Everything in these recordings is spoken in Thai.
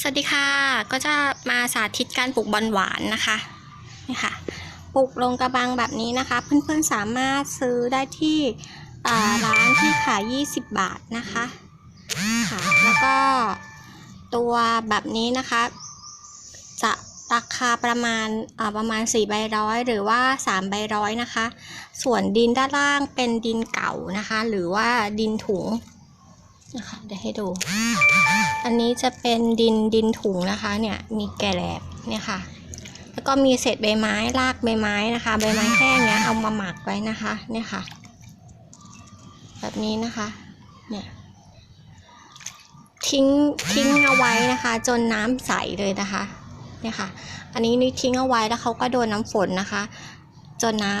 สวัสดีค่ะ ก็จะมาสาธิตการปลูกบอลหวานนะคะนี่ค่ะปลูกลงกระบังแบบนี้นะคะ เพื่อนๆสามารถซื้อได้ที่ร้านที่ขาย 20 บาทนะคะค่ะแล้วก็ตัวแบบนี้นะคะ จะราคาประมาณประมาณ 4 ใบร้อยหรือว่า 3 ใบร้อยนะคะ ส่วนดินด้านล่างเป็นดินเก่านะคะ หรือว่าดินถุง นะคะเดี๋ยวให้ดู อันนี้จะเป็นดินดินถุงนะคะเนี่ยมีแกลบเนี่ยค่ะ แล้วก็มีเศษใบไม้รากใบไม้นะคะ ใบไม้แห้งเนี้ยเอามาหมักไว้นะคะเนี่ยค่ะ แบบนี้นะคะเนี่ยทิ้งทิ้งเอาไว้นะคะ จนน้ำใสเลยนะคะเนี่ยค่ะ อันนี้นี่ทิ้งเอาไว้แล้วเขาก็โดนน้ำฝนนะคะ จนน้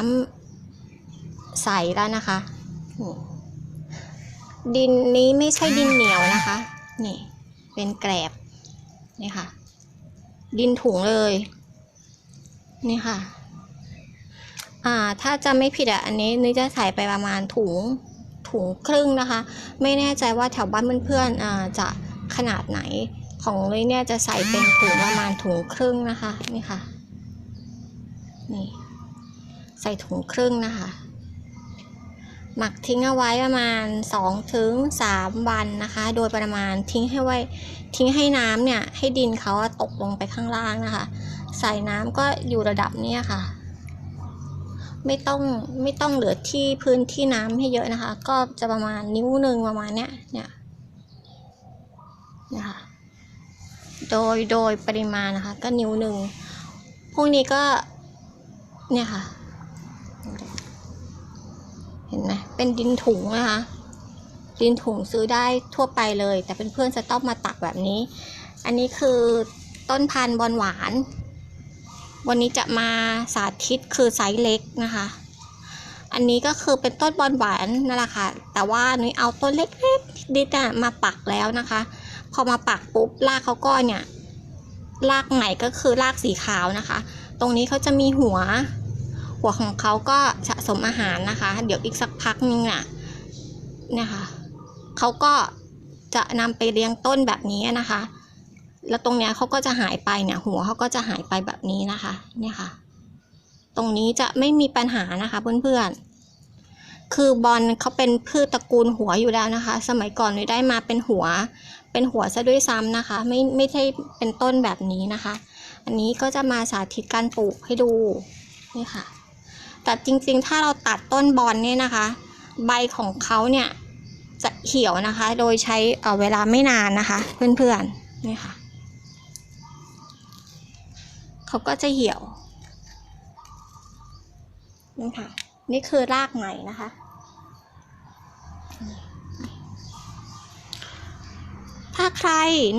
ำใสแล้วนะคะ ดินนี้ไม่ใช่ดินเหนียวนะคะ นี่ เป็นแกลบ นี่ค่ะ ดินถุงเลย นี่ค่ะ อ่า ถ้าจะไม่ผิดอะ อันนี้นึกจะใส่ไปประมาณถุง ถุงครึ่งนะคะ ไม่แน่ใจว่าแถวบ้านเพื่อนๆอ่า จะขนาดไหน ของเลยเนี่ยจะใส่เป็นถุงประมาณถุงครึ่งนะคะ นี่ค่ะ นี่ ใส่ถุงครึ่งนะคะ หมักทิ้งเอาไว้ประมาณ2ถึง3วันนะคะ โดยประมาณทิ้งให้ไว้ทิ้งให้น้ำเนี่ยให้ดินเขาตกลงไปข้างล่างนะคะ ใส่น้ำก็อยู่ระดับเนี้ยค่ะ ไม่ต้องไม่ต้องเหลือที่พื้นที่น้ำให้เยอะนะคะ ก็จะประมาณนิ้วหนึ่งประมาณเนี้ยเนี่ยนะคะโดยโดยปริมาณนะคะ ก็นิ้วหนึ่งพวกนี้ก็เนี่ยค่ะ เห็นไหมเป็นดินถุงนะคะดินถุงซื้อได้ทั่วไปเลย แต่เเพื่อนๆจะต้องมาตักแบบนี้ อันนี้คือต้นพันธุ์บอลหวาน วันนี้จะมาสาธิตคือไซส์เล็กนะคะ อันนี้ก็คือเป็นต้นบอลหวานนั่นแหละค่ะ แต่ว่านุ้ยเอาต้นเล็กๆดิดอะมาปักแล้วนะคะ พอมาปักปุ๊บรากเขาก็เนี่ยรากไหนก็คือรากสีขาวนะคะ ตรงนี้เขาจะมีหัว หัวของเขาก็สะสมอาหารนะคะ เดี๋ยวอีกสักพักนึงน่ะเนี่ยค่ะเขาก็จะนำไปเลี้ยงต้นแบบนี้นะคะ แล้วตรงเนี้ยเขาก็จะหายไปเนี่ย หัวเขาก็จะหายไปแบบนี้นะคะ เนี่ยค่ะ ตรงนี้จะไม่มีปัญหานะคะเพื่อนๆ คือบอลเขาเป็นพืชตระกูลหัวอยู่แล้วนะคะ สมัยก่อนเลยได้มาเป็นหัว เป็นหัวซะด้วยซ้ำนะคะ ไม่ไม่ใช่เป็นต้นแบบนี้นะคะ อันนี้ก็จะมาสาธิตการปลูกให้ดู นี่ค่ะ แต่จริงๆ ถ้าเราตัดต้นบอลเนี่ยนะคะ ใบของเขาเนี่ยจะเหี่ยวนะคะ โดยใช้เเวลาไม่นานนะคะ เพื่อนๆนี่ค่ะเขาก็จะเหี่ยวนี่ค่ะ นี่คือรากใหม่นะคะ ถ้าใคร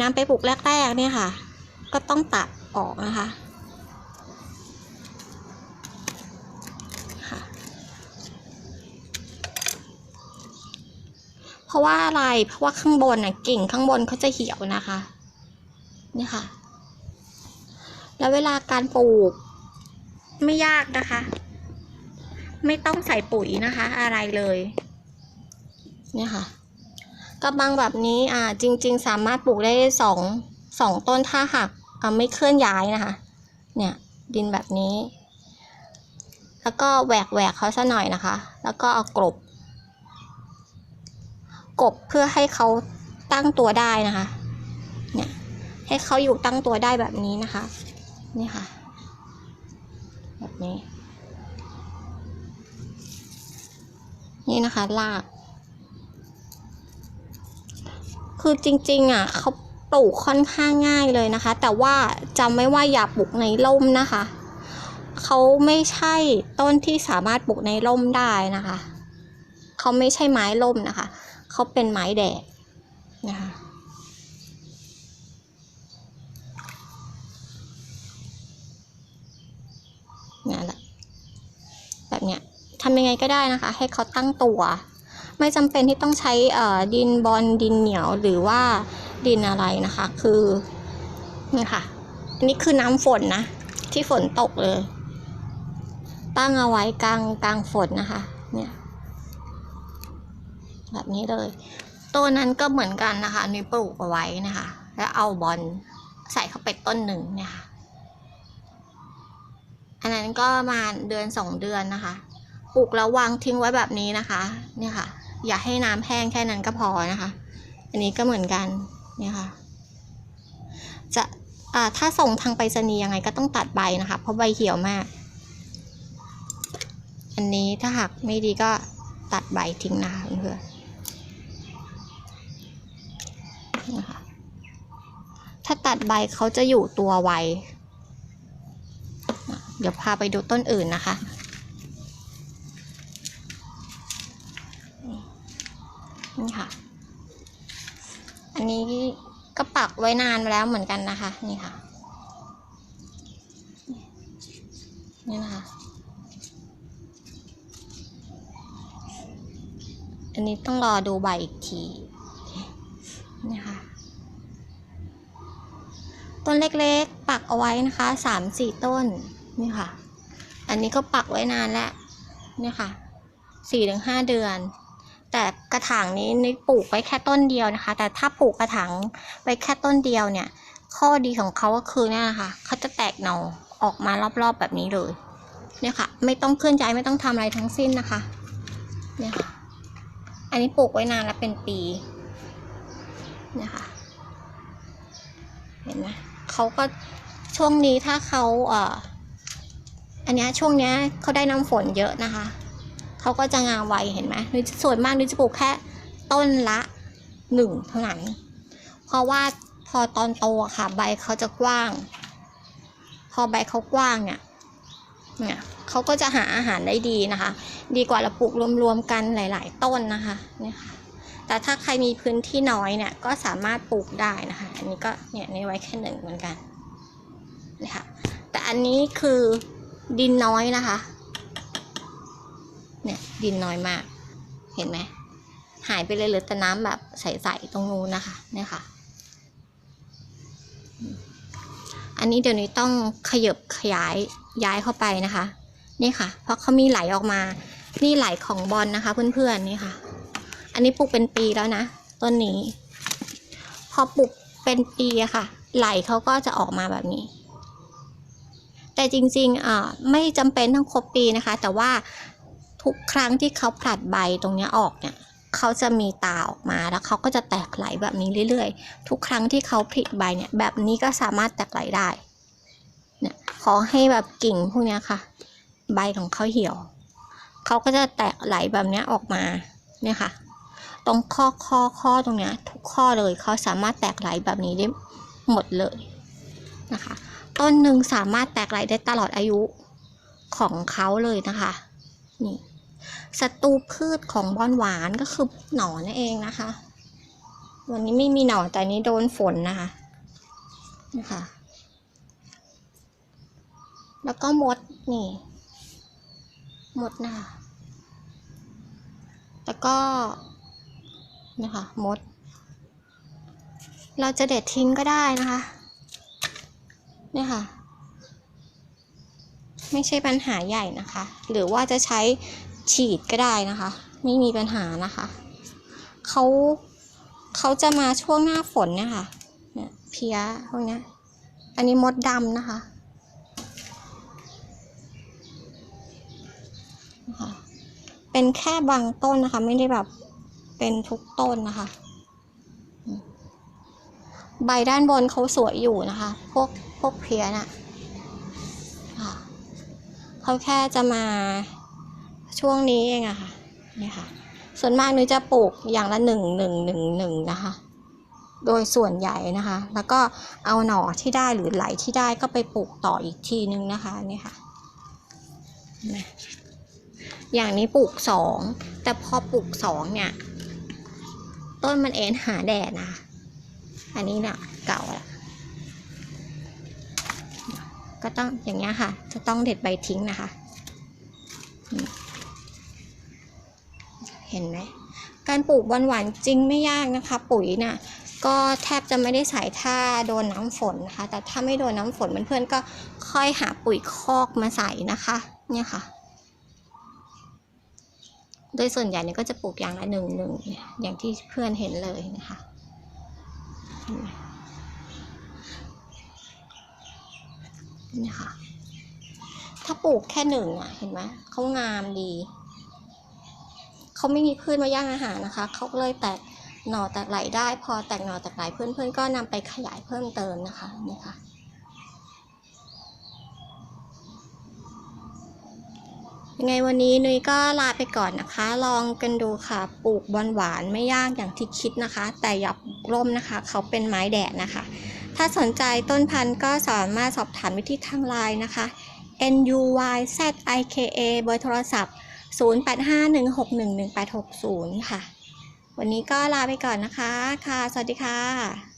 นำไปปลูกแรกๆเนี่ยค่ะ ก็ต้องตัดออกนะคะ ราะว่าอะไรเพราะว่าข้างบนน่ะกิ่งข้างบนเขาจะเหี่ยวนะคะนี่ค่ะ แล้วเวลาการปลูก ไม่ยากนะคะ ไม่ต้องใส่ปุ๋ยนะคะ อะไรเลยเนี่ยค่ะกระบังแบบนี้อ่าจริง ๆ สามารถปลูกได้สองสองต้นถ้าหากอ่าไม่เคลื่อนย้ายนะคะ เนี่ยดินแบบนี้ แล้วก็แหวกแหวกเขาซะหน่อยนะคะ แล้วก็เอากลบ กบเพื่อให้เขาตั้งตัวได้นะคะ เนี่ย ให้เขาอยู่ตั้งตัวได้แบบนี้นะคะ นี่ค่ะ แบบนี้ นี่นะคะลาก คือจริงๆอะเขาปลูกค่อนข้างง่ายเลยนะคะ แต่ว่าจำไว้ว่าอย่าปลูกในร่มนะคะเขาไม่ใช่ต้นที่สามารถปลูกในร่มได้นะคะ เขาไม่ใช่ไม้ร่มนะคะ เขาเป็นไม้แดดนะคะนี่แหละแบบเนี้ยทำยังไงก็ได้นะคะ ให้เขาตั้งตัว ไม่จำเป็นที่ต้องใช้ดินบอลดินเหนียวหรือว่าดินอะไรนะคะ คือนี่ค่ะอันนี้คือน้ำฝนนะ ที่ฝนตกเลย ตั้งเอาไว้กลางกลางฝนนะคะ เนี่ย แบบนี้เลย ตัวนั้นก็เหมือนกันนะคะนี่ปลูกเอาไว้นะคะ แล้วเอาบอลใส่เข้าไปต้นหนึ่งเนี่ยค่ะอันนั้นก็มาเดือนสองเดือนนะคะปลูกแล้ววางทิ้งไว้แบบนี้นะคะ เนี่ยค่ะ อย่าให้น้ำแห้งแค่นั้นก็พอนะคะ อันนี้ก็เหมือนกันเนี่ยค่ะ จะอ่าถ้าส่งทางไปรษณีย์ยังไงก็ต้องตัดใบนะคะ เพราะใบเหี่ยวมาก อันนี้ถ้าหากไม่ดีก็ตัดใบทิ้งนะคะเพื่อนๆนะคะ ถ้าตัดใบเขาจะอยู่ตัวไว เดี๋ยวพาไปดูต้นอื่นนะคะ นี่ค่ะ อันนี้ก็ปักไว้นานแล้วเหมือนกันนะคะ นี่ค่ะ นี่นะคะ อันนี้ต้องรอดูใบอีกที นี่ค่ะ ต้นเล็กๆ ปักเอาไว้นะคะสามสี่ต้นนี่ค่ะ อันนี้ก็ปักไว้นานแล้วนี่ค่ะสี่ถึงห้าเดือน แต่กระถางนี้นี่ปลูกไว้แค่ต้นเดียวนะคะ แต่ถ้าปลูกกระถางไว้แค่ต้นเดียวเนี่ย ข้อดีของเขาก็คือเนี่ยนะคะเขาจะแตกหน่อออกมารอบๆแบบนี้เลยเนี่ยค่ะ ไม่ต้องเคลื่อนย้ายไม่ต้องทำอะไรทั้งสิ้นนะคะ เนี่ยค่ะ อันนี้ปลูกไว้นานแล้วเป็นปี เนี่ยค่ะ เห็นไหม เขาก็ช่วงนี้ถ้าเขาเอ่ออันนี้ช่วงนี้เขาได้น้ำฝนเยอะนะคะเขาก็จะงาไวเห็นไหมนุ้ยส่วนมากนุ้ยจะปลูกแค่ต้นละหนึ่งเท่านั้น เพราะว่าพอตอนโตค่ะ ใบเขาจะกว้าง พอใบเขากว้างเนี่ยเนี่ยเขาก็จะหาอาหารได้ดีนะคะ ดีกว่าเราปลูกรวมๆกันหลาย ๆ ต้นนะคะเนี่ยค่ะ แต่ถ้าใครมีพื้นที่น้อยเนี่ยก็สามารถปลูกได้นะคะ อันนี้ก็เนี่ยนี่ไว้แค่หนึ่งเหมือนกันนะคะแต่อันนี้คือดินน้อยนะคะ เนี่ยดินน้อยมาก เห็นไหมหายไปเลยเหลือแต่น้ำแบบใสๆตรงนู้นนะคะ เนี่ยค่ะ อันนี้เดี๋ยวนี้ต้องขยบขยายย้ายเข้าไปนะคะ นี่ค่ะ เพราะเขามีไหลออกมา นี่ไหลของบอลนะคะ เพื่อนๆนี่ค่ะ อันนี้ปลูกเป็นปีแล้วนะต้นนี้ พอปลูกเป็นปีอะค่ะ ไหลเขาก็จะออกมาแบบนี้ แต่จริงๆอ่าไม่จำเป็นต้องครบปีนะคะ แต่ว่าทุกครั้งที่เขาผลัดใบตรงนี้ออกเนี่ยเขาจะมีตาออกมาแล้วเขาก็จะแตกไหลแบบนี้เรื่อยๆ ทุกครั้งที่เขาผลิใบเนี่ย แบบนี้ก็สามารถแตกไหลได้ เนี่ยขอให้แบบกิ่งพวกนี้ค่ะ ใบของเขาเหี่ยว เขาก็จะแตกไหลแบบนี้ออกมา เนี่ยค่ะ ตรงข้อข้อข้อตรงเนี้ยทุกข้อเลยเขาสามารถแตกไหลแบบนี้ได้หมดเลยนะคะต้นหนึ่งสามารถแตกไหลได้ตลอดอายุของเขาเลยนะคะนี่ศัตรูพืชของบอนหวานก็คือหนอนนั่นเองนะคะ วันนี้ไม่มีหนอนแต่นี้โดนฝนนะคะนะคะ แล้วก็มดนี่มดนะคะแล้วก็ นะคะมด เราจะเด็ดทิ้งก็ได้นะคะเนี่ยค่ะ ไม่ใช่ปัญหาใหญ่นะคะ หรือว่าจะใช้ฉีดก็ได้นะคะ ไม่มีปัญหานะคะเขาเขาจะมาช่วงหน้าฝนเนี่ยค่ะเนี่ยเพี้ยพวกเนี้ยอันนี้มดดำนะคะนะคะ เป็นแค่บางต้นนะคะ ไม่ได้แบบ เป็นทุกต้นนะคะ ใบด้านบนเขาสวยอยู่นะคะ พวกพวกเพียน่ะค่ะเขาแค่จะมาช่วงนี้เองอะค่ะนี่ค่ะ ส่วนมากนุ้ยจะปลูกอย่างละหนึ่งหนึ่งหนึ่งหนึ่งนะคะ โดยส่วนใหญ่นะคะ แล้วก็เอาหน่อที่ได้หรือไหลที่ได้ก็ไปปลูกต่ออีกทีนึงนะคะนี่ค่ะอย่างนี้ปลูกสองแต่พอปลูกสองเนี่ย ต้นมันเอ็นหาแดดนะ อันนี้เนี่ยเก่าแล้วก็ต้องอย่างเงี้ยค่ะ จะต้องเด็ดใบทิ้งนะคะ เห็นไหม การปลูกบอนหวานจริงไม่ยากนะคะ ปุ๋ยน่ะก็แทบจะไม่ได้ใส่ถ้าโดนน้ำฝนนะคะ แต่ถ้าไม่โดนน้ำฝนเพื่อนๆก็ค่อยหาปุ๋ยคอกมาใส่นะคะ เนี่ยค่ะ โดยส่วนใหญ่เนี่ยก็จะปลูกอย่างละหนึ่งหนึ่งอย่างที่เพื่อนเห็นเลยนะคะนี่ค่ะ ถ้าปลูกแค่หนึ่งอะ เห็นไหมเขางามดี เขาไม่มีพืชมาย่างอาหารนะคะ เขาเลยแตกหน่อแตกไหลได้ พอแตกหน่อแตกไหลเพื่อนๆก็นำไปขยายเพิ่มเติมนะคะนี่ค่ะ ยังไงวันนี้นุ้ยก็ลาไปก่อนนะคะ ลองกันดูค่ะ ปลูกบอนหวานไม่ยากอย่างที่คิดนะคะ แต่อย่าร่มนะคะ เขาเป็นไม้แดดนะคะ ถ้าสนใจต้นพันธุ์ก็สามารถสอบถามไปที่ทางไลน์นะคะ n u y z i k a เบอร์โทรศัพท์ 0851611860 ค่ะ วันนี้ก็ลาไปก่อนนะคะ ค่ะ สวัสดีค่ะ